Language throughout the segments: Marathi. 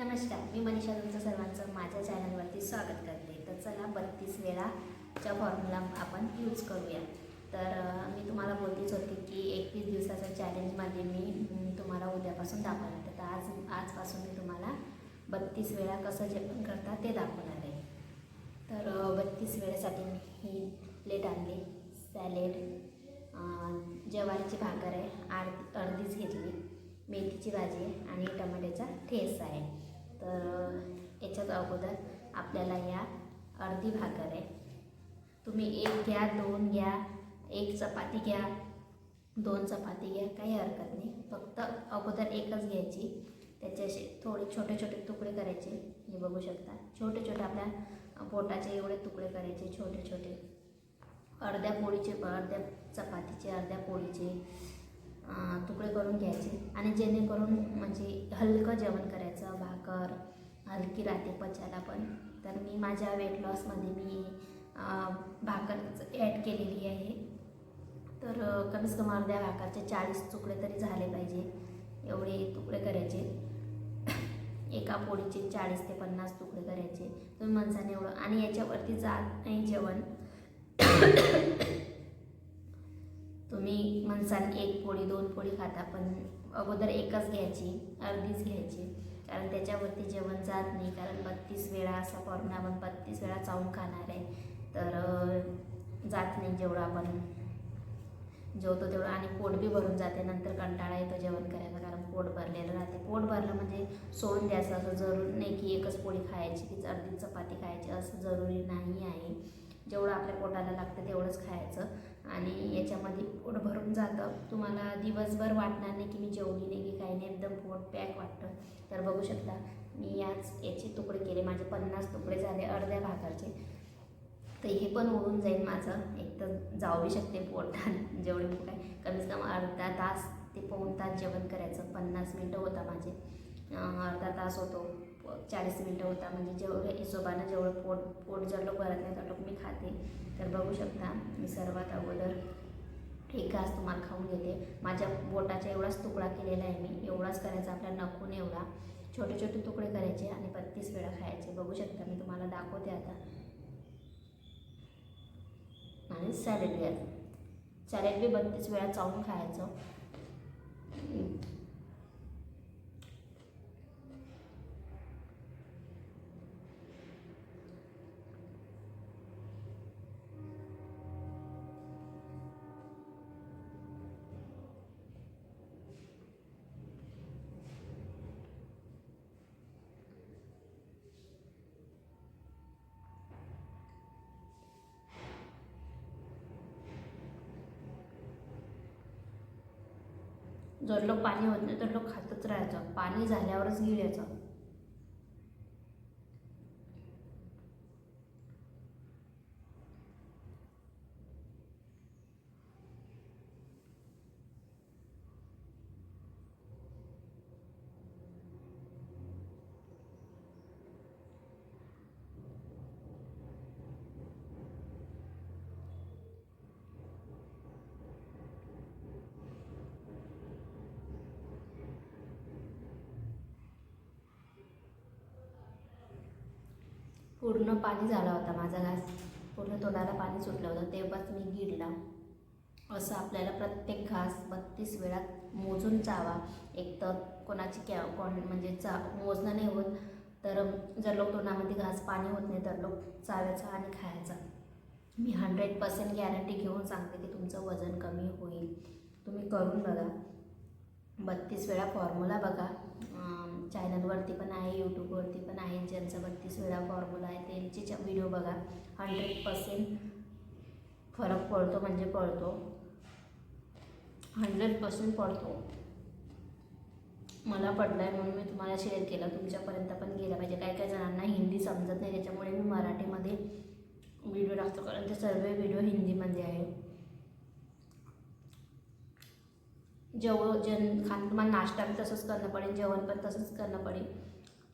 नमस्कार मी मनीषा तुमचं सर्वांचं माझ्या चॅनलवरती स्वागत करते. तर चला बत्तीस वेळाच्या फॉर्म्युला आपण यूज करूया. तर मी तुम्हाला बोलतेच होते की एकवीस दिवसाचं चॅलेंजमध्ये मी तुम्हाला उद्यापासून दाखवणार आहे. तर आज आजपासून मी तुम्हाला बत्तीस वेळा कसं जेवण करता ते दाखवणार आहे. तर बत्तीस वेळेसाठी मी ही प्लेट आणली. सॅलेड ज्वारीची भाकर आहे अर्ध अर्धीच घेतली. मेथीची भाजी आहे आणि टमाट्याचा ठेस आहे. तर याच्यात अगोदर आपल्याला या अर्धी भाकर आहे. तुम्ही एक घ्या दोन घ्या एक चपाती घ्या दोन चपाती घ्या काही हरकत नाही. फक्त अगोदर एकच घ्यायची. त्याचे असे थोडे छोटे छोटे तुकडे करायचे. हे बघू शकता. छोटे छोटे आपल्या पोटाचे एवढे तुकडे करायचे छोटे छोटे. अर्ध्या पोळीचे अर्ध्या चपातीचे अर्ध्या पोळीचे. तुकडे करून घ्यायचे. आणि जेणेकरून म्हणजे हलकं जेवण करायचं भाकर हलकी राहते पचायला पण. तर मी माझ्या वेट लॉसमध्ये मी भाकर ॲड केलेली आहे. तर अं, कमीत कमी अर्ध्या भाकरचे चाळीस तुकडे तरी झाले पाहिजे. एवढे तुकडे करायचे. एका पोळीचे चाळीस ते पन्नास तुकडे करायचे. तुम्ही माणसाने एवढं आणि याच्यावरती जात नाही जेवण. तुम्ही म्हणसाल एक पोळी दोन पोळी खाता पण अगोदर एकच घ्यायची अर्धीच घ्यायची. कारण त्याच्यावरती जेवण जात नाही कारण बत्तीस वेळा असा फॉर्म्युला आपण बत्तीस वेळा चावून खाणार आहे. तर जात नाही जेवढं आपण जेवतो तेवढं. आणि पोट बी भरून जाते नंतर कंटाळा येतो जेवण करायला कारण पोट भरलेलं राहते. पोट भरलं म्हणजे सोडून द्यायचं असं जरूर नाही की एकच पोळी खायची की अर्धी चपाती खायची असं जरुरी नाही आहे. जेवढं आपल्या पोटाला लागतं तेवढंच खायचं. आणि याच्यामध्ये पोट भरून जातं. तुम्हाला दिवसभर वाटणार नाही की मी जेवली नाही की काही नाही. एकदम पोट पॅक वाटतं. तर बघू शकता मी याच याचे तुकडे केले. माझे पन्नास तुकडे झाले अर्ध्या भागाचे. तर हे पण ओढून जाईल माझं. एक तर जाऊ शकते पोटात जेवढे काय कमीत कमी अर्धा तास ते पाऊण तास जेवण करायचं. पन्नास मिनटं होता माझे. अर्धा तास होतो. चाळीस मिनटं होता म्हणजे जेवढं हिशोबानं जेवढं पोट पोट जर लोक भरत नाही तेवढं मी खाते. तर बघू शकता मी सर्वात अगोदर एक घास तुम्हाला खाऊन घेते. माझ्या बोटाचा एवढाच तुकडा केलेला आहे मी. एवढाच करायचा आपल्या नखून एवढा. छोटे छोटे तुकडे करायचे आणि बत्तीस वेळा खायचे. बघू शकता मी तुम्हाला दाखवते आता. आणि सॅलेड सॅलेड बी बत्तीस वेळा चावून खायचं. जर लोक पाणी होत नाही तर लोक खातच राहायचं. पाणी झाल्यावरच गिळायचं. पूर्ण पाणी झाला होता माझा घास. पूर्ण तोंडाला पाणी सुटलं होतं. तेव्हाच मी गिळला असं आपल्याला प्रत्येक घास बत्तीस वेळा मोजून चावा. एक तर कोणाची कॅ कोण म्हणजे चा मोजणं नाही होत. तर जर लोक तोंडामध्ये घास पाणी होत नाही तर लोक चावायचा आणि खायचा. मी हंड्रेड पर्सेंट गॅरंटी घेऊन सांगते की तुमचं वजन कमी होईल. तुम्ही करून बघा. बत्तीस वेळा फॉर्म्युला बघा. चॅनलवरती पण आहे यूट्यूबवरती पण आहे त्यांचा बत्तीस वेळा फॉर्म्युला आहे. त्यांचे व्हिडिओ बघा. हंड्रेड पर्सेंट फरक पडतो म्हणजे पडतो. हंड्रेड पर्सेंट पडतो. मला पडला आहे म्हणून मी तुम्हाला शेअर केला. तुमच्यापर्यंत पण गेला पाहिजे. काही काही जणांना हिंदी समजत नाही. त्याच्यामुळे मी मराठीमध्ये व्हिडिओ टाकतो कारण ते सर्व व्हिडिओ हिंदीमध्ये आहे. जेवण जेवण खान तुम्हाला नाश्ता पण तसंच करणं पडेल. जेवण पण तसंच करणं पडेल.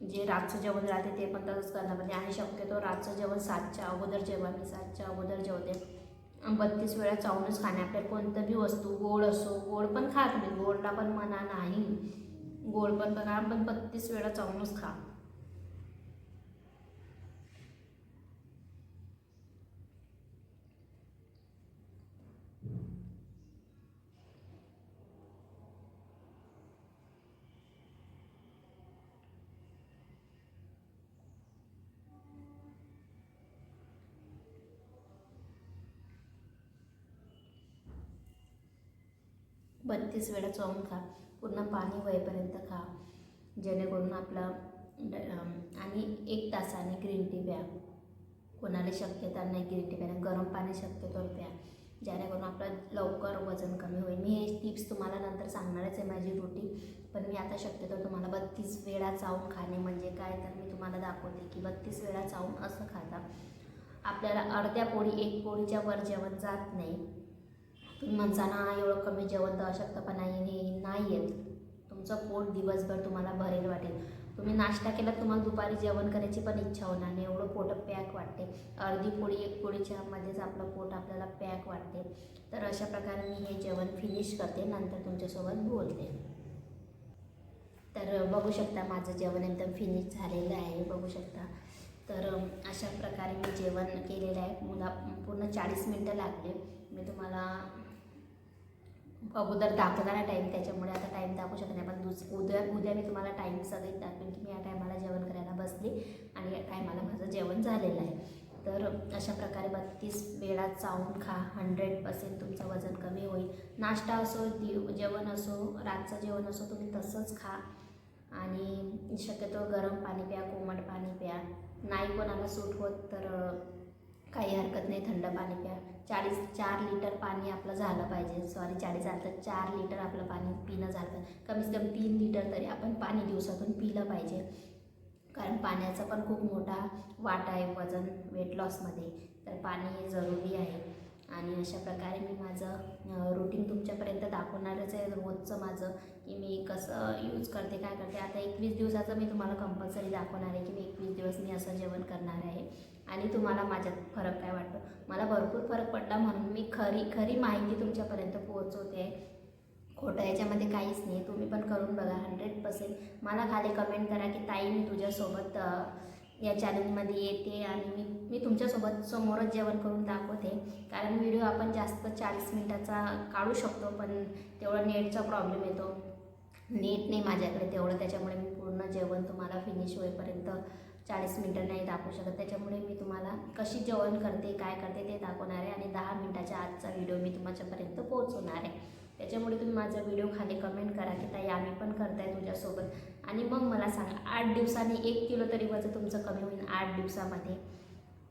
जे रातचं जेवण राहते ते पण तसंच करणं पाहिजे म्हणजे आणि शक्यतो रातचं जेवण सातच्या अगोदर जेव्हा मी सातच्या अगोदर जेवते. बत्तीस वेळा चावूनच खाणे. आपल्याला कोणतं बी वस्तू गोड असो गोड पण खा तुम्ही. गोडला पण मना नाही. गोड पण बघा पण बत्तीस वेळा चावूनच खा. बत्तीस वेळा चावून खा. पूर्ण पाणी होईपर्यंत खा. जेणेकरून आपलं ड- आणि एक तासाने ग्रीन टी प्या. कोणाला शक्यता नाही ग्रीन टी प्यायला. गरम पाणी शक्यतो प्या. जेणेकरून आपलं लवकर वजन कमी होईल. मी हे टिप्स तुम्हाला नंतर सांगणारच आहे माझी रुटीन पण मी आता शक्यतो तुम्हाला बत्तीस वेळा चावून खाणे म्हणजे काय? तर मी तुम्हाला दाखवते की बत्तीस वेळा चावून असं खाता. आपल्याला अर्ध्या पोळी एक पोळीच्या वर जेवण जात नाही. तुम्ही म्हणता ना एवढं कमी जेवण तर अशक्तपणा पण नाही येत. तुमचं पोट दिवसभर तुम्हाला भरेल वाटेल. तुम्ही नाश्ता केला तुम्हाला दुपारी जेवण करायची पण इच्छा होणार नाही. एवढं पोट पॅक वाटते. अर्धी पोळी एक पोळीच्या मध्येच आपलं पोट आपल्याला पॅक वाटते. तर अशा प्रकारे मी हे जेवण फिनिश करते. नंतर तुमच्यासोबत बोलते. तर बघू शकता माझं जेवण एकदम फिनिश झालेलं आहे. बघू शकता. तर अशा प्रकारे मी जेवण केलेलं आहे. मुला पूर्ण चाळीस मिनटं लागले. मी तुम्हाला अगोदर दाखवताना टाईम त्याच्यामुळे आता टाईम दाखवू शकत नाही. पण दुस उद्या उद्या मी तुम्हाला टाईम सगळेच दाखवेन की मी या टायमाला जेवण करायला बसली आणि या टायमाला माझं जेवण झालेलं आहे. तर अशा प्रकारे बत्तीस वेळा चावून खा. हंड्रेड पर्सेंट तुमचं वजन कमी होईल. नाश्ता असो दिव जेवण असो रातचं जेवण असो तुम्ही तसंच खा. आणि शक्यतो गरम पाणी प्या कोमट पाणी प्या. नाही कोणाला सूट होत तर काही हरकत नाही थंड पाणी प्या. चाळीस चार लिटर पाणी आपलं झालं पाहिजे. सॉरी चाळीस झालं तर चार लिटर आपलं पाणी पिणं झालं पाहिजे. कमीत कमी तीन लिटर तरी आपण पाणी दिवसातून पिलं पाहिजे. कारण पाण्याचा पण खूप मोठा वाटा आहे वजन वेट लॉसमध्ये तर पाणी हे जरुरी आहे. आणि अशा प्रकारे मी माझं रुटीन तुमच्यापर्यंत दाखवणारच आहे रोजचं माझं की मी कसं यूज करते काय करते. आता एकवीस दिवसाचं मी तुम्हाला कंपल्सरी दाखवणार आहे की मी एकवीस दिवस मी असं जेवण करणार आहे. आणि तुम्हाला माझ्यात फरक काय वाटतो? मला भरपूर फरक पडला म्हणून मी खरी खरी माहिती तुमच्यापर्यंत पोहोचवते. आहे खोटं याच्यामध्ये काहीच नाही. तुम्ही पण करून बघा हंड्रेड पर्सेंट मला खाली कमेंट करा की ताई मी तुझ्यासोबत या चॅलेंजमध्ये येते आणि मी मी तुमच्यासोबत समोरच जेवण करून दाखवते. कारण व्हिडिओ आपण जास्त चाळीस मिनटाचा काढू शकतो पण तेवढं नेटचा प्रॉब्लेम येतो. नेट नाही माझ्याकडे तेवढं त्याच्यामुळे मी पूर्ण जेवण तुम्हाला फिनिश होईपर्यंत चाळीस मिनटं नाही दाखवू शकत. त्याच्यामुळे मी तुम्हाला कशी जेवण करते काय करते ते दाखवणार आहे आणि दहा मिनटाच्या आजचा व्हिडिओ मी तुमच्यापर्यंत पोहोचवणार आहे. त्याच्यामुळे तुम्ही माझा व्हिडिओ खाली कमेंट करा की ताई आम्ही पण करताय तुझ्यासोबत. आणि मग मला सांगा आठ दिवसांनी एक किलो तरी वजन तुमचं कमी होईल आठ दिवसामध्ये.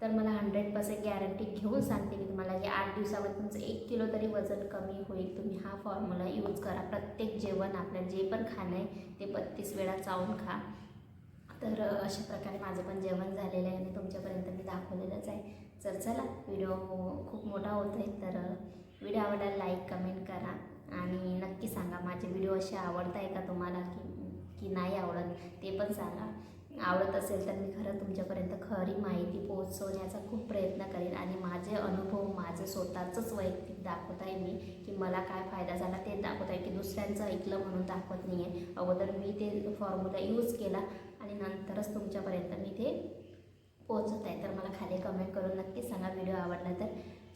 तर मला हंड्रेड पर्सेंट गॅरंटी घेऊन सांगते मी तुम्हाला की आठ दिवसामध्ये तुमचं एक किलो तरी वजन कमी होईल. तुम्ही हा फॉर्म्युला यूज करा. प्रत्येक जेवण आपल्याला जे पण खाणं आहे ते बत्तीस वेळा चावून खा. तर अशा प्रकारे माझं पण जेवण झालेलं आहे आणि तुमच्यापर्यंत मी दाखवलेलंच आहे. तर चला व्हिडिओ खूप मोठा होत आहे तर व्हिडिओ आवडला लाईक कमेंट करा. आणि नक्की सांगा माझे व्हिडिओ असे आवडत आहे का तुम्हाला की की नाही आवडत ते पण सांगा. आवडत असेल तर मी खरं तुमच्यापर्यंत खरी माहिती पोहोचवण्याचा खूप प्रयत्न करेन आणि माझे अनुभव माझं स्वतःचंच वैयक्तिक दाखवत आहे मी की मला काय फायदा झाला ते दाखवत आहे की दुसऱ्यांचं ऐकलं म्हणून दाखवत नाही आहे अगोदर मी ते फॉर्म्युला यूज केला आणि नंतरच तुमच्यापर्यंत मी ते पोहोचत आहे तर मला खाली कमेंट करून नक्की सांगा व्हिडिओ आवडला तर.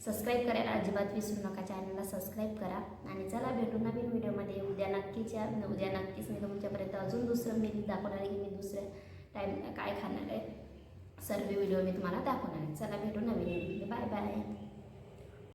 सबस्क्राईब करायला अजिबात विसरू नका. चॅनलला सबस्क्राईब करा. आणि चला भेटू नवीन व्हिडिओमध्ये उद्या नक्कीच या उद्या नक्कीच मी तुमच्यापर्यंत अजून दुसरं मी दाखवणार आहे की मी दुसऱ्या टाईम काय खाणार आहे. सर्व व्हिडिओ मी तुम्हाला दाखवणार आहे. चला भेटू नवीन व्हिडिओ बाय बाय